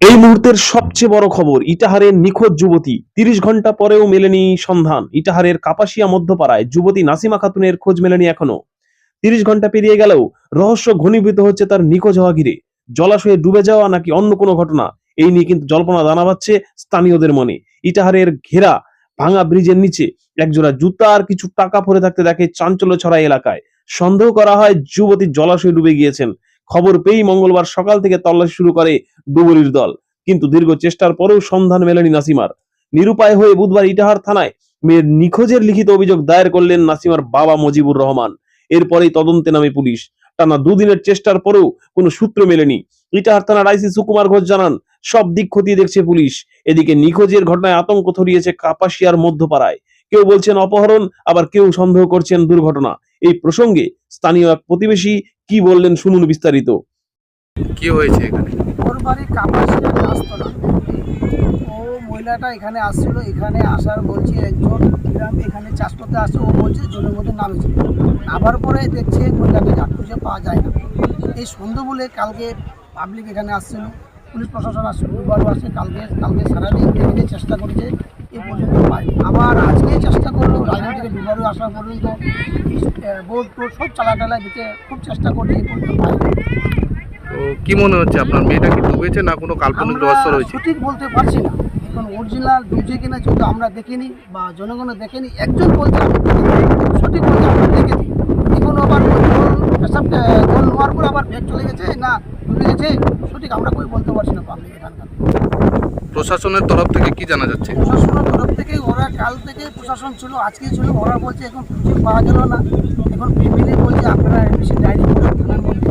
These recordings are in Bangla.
এই মুহূর্তের সবচেয়ে বড় খবর, ইটাহারের নিখোঁজ যুবতী। তিরিশ ঘণ্টা পরেও মেলেনি সন্ধান। ইটাহারের কাপাসিয়া মধ্যপাড়ায় যুবতী নাসিমা খাতুনের খোঁজ মেলেনি এখনও। তিরিশ ঘণ্টা পেরিয়ে গেলেও রহস্য ঘনীভূত হচ্ছে তার নিখোঁজ হওয়া ঘিরে। জলাশয়ে ডুবে যাওয়া নাকি অন্য কোনো ঘটনা? এই নিয়ে কিন্তু জল্পনা দানা বাচ্ছে স্থানীয়দের মনে। ইটাহারের ঘেরা ভাঙা ব্রিজের নিচে একজোড়া জুতা আর কিছু টাকা পরে থাকতে দেখে চাঞ্চল্য ছড়া এলাকায়। সন্দেহ করা হয় যুবতী জলাশয়ে ডুবে গিয়েছেন। খবর পেয়েই মঙ্গলবার সকাল থেকে তল্লাশি শুরু করে ডুবুরির দল। কিন্তু দীর্ঘ চেষ্টার পরেও সন্ধান মেলেনি নাসিমার। নিরুপায় হয়ে বুধবার ইটাহার থানায় মেয়ের নিখোঁজের লিখিত অভিযোগ দায়ের করলেন নাসিমার বাবা মজিবুর রহমান। এরপরেই তদন্তে নামে পুলিশ। টানা দুদিনের চেষ্টার পরেও কোনো সূত্র মেলেনি। ইটাহার থানার আইসি সুকুমার ঘোষ জানান, সব দিক খতিয়ে দেখছে পুলিশ। এদিকে নিখোঁজের ঘটনায় আতঙ্ক ছড়িয়েছে কাপাসিয়ার মধ্যপাড়ায়। কেউ বলছেন অপহরণ, আবার কেউ সন্দেহ করছেন দুর্ঘটনা। এই প্রসঙ্গে স্থানীয় এক প্রতিবেশী কি বললেন শুনুন বিস্তারিত। কি হয়েছে এখানে? ওর বাড়ি কাপাসিয়া গাছতলা ও মহিলাটা এখানে আসছিল এখানে আসার বলছে একজন গ্রাম এখানে চাষ করতে আসছে ও বলছে জলের মধ্যে নামেছে নামার পরে দেখছে মহিলাটাকে আর খুঁজে পাওয়া যায় না। এই সন্ধ্যে বলে কালকে পাবলিক এখানে আসছিল পুলিশ প্রশাসন আসছে দুবারও আসছে কালকে কালকে সারাদিন দেখতে চেষ্টা করেছে এ পর্যন্ত পায় আবার আজকে চেষ্টা করল রাজনীতি থেকে দুবারও আসা পর্যন্ত বোর্ড টোর্ড সব চালা টালা দিতে খুব চেষ্টা পর্যন্ত তো কি মনে হচ্ছে আপনার মেয়েটা কি ডুবেছে না কোনো কাল্পনিক রহস্য রয়েছে? সঠিক বলতে পারছি না। এখন অরিজিনাল ডুবছে কিনা যেহেতু আমরা দেখিনি বা জনগণও দেখেনি। একজন বলছে সঠিক বলছে আমরা দেখেছি এখন আবার ওই জল পেশাব জল নেওয়ার পর আবার ব্যাগ চলে গেছে না ডুবে গেছে সঠিক আমরা কই বলতে পারছি না পাবলিক এখানকার প্রশাসনের তরফ থেকে কি জানা যাচ্ছে? প্রশাসনের তরফ থেকে ওরা কাল থেকে প্রশাসন ছিল আজকে ছিল ওরা বলছে এখন খুঁজে পাওয়া গেল না। এখন ফ্যামিলি বলছে আপনারা বেশি ডায়েরি করুন থানার মধ্যে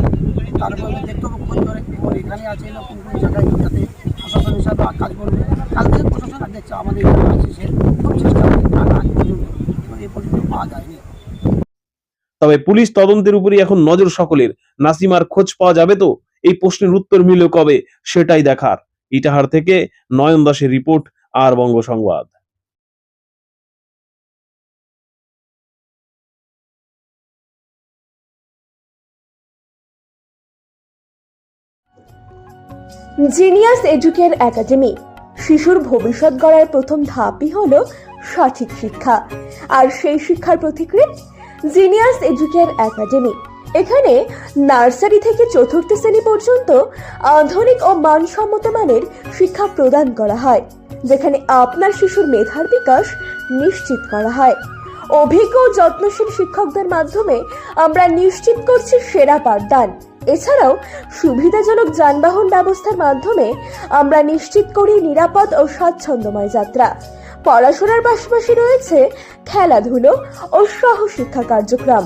তারপরে দেখতে হবে খোঁজ ধরে ওর এখানে আছে না কোন কোন জায়গায় যাতে প্রশাসন হিসাবে কাজ করবে। কাল থেকে প্রশাসন আর দেখছে আমাদের এখানে আছে সে খুব চেষ্টা করে আর আজ পর্যন্ত। এখন এ পর্যন্ত পাওয়া যায়নি। তবে পুলিশ তদন্তের উপরই এখন নজর সকলের। নাসিমার খোঁজ পাওয়া যাবে তো? এই প্রশ্নের উত্তর মিলল কবে? সেটাই দেখার। ইটাহার থেকে নয়ন দাসের রিপোর্ট, আর বঙ্গ সংবাদ জিনিয়াস এডুকের একাডেমি শিশুর ভবিষ্যৎ গড়ার প্রথম ধাপই হল সঠিক শিক্ষা। আর সেই শিক্ষার প্রতিক্রিয়া জিনিয়াস এডুকের একাডেমি এখানে নার্সারি থেকে চতুর্থ শ্রেণি পর্যন্ত আধুনিক ও মানসম্মত মানের শিক্ষা প্রদান করা হয়, যেখানে আপনার শিশুর মেধার বিকাশ নিশ্চিত করা হয়। অভিজ্ঞ ও যত্নশীল শিক্ষকদের মাধ্যমে আমরা নিশ্চিত করছি সেরা পাঠদান। এছাড়াও সুবিধাজনক যানবাহন ব্যবস্থার মাধ্যমে আমরা নিশ্চিত করি নিরাপদ ও স্বাচ্ছন্দ্যময় যাত্রা। পড়াশোনার পাশাপাশি রয়েছে খেলাধুলো ও সহশিক্ষা কার্যক্রম।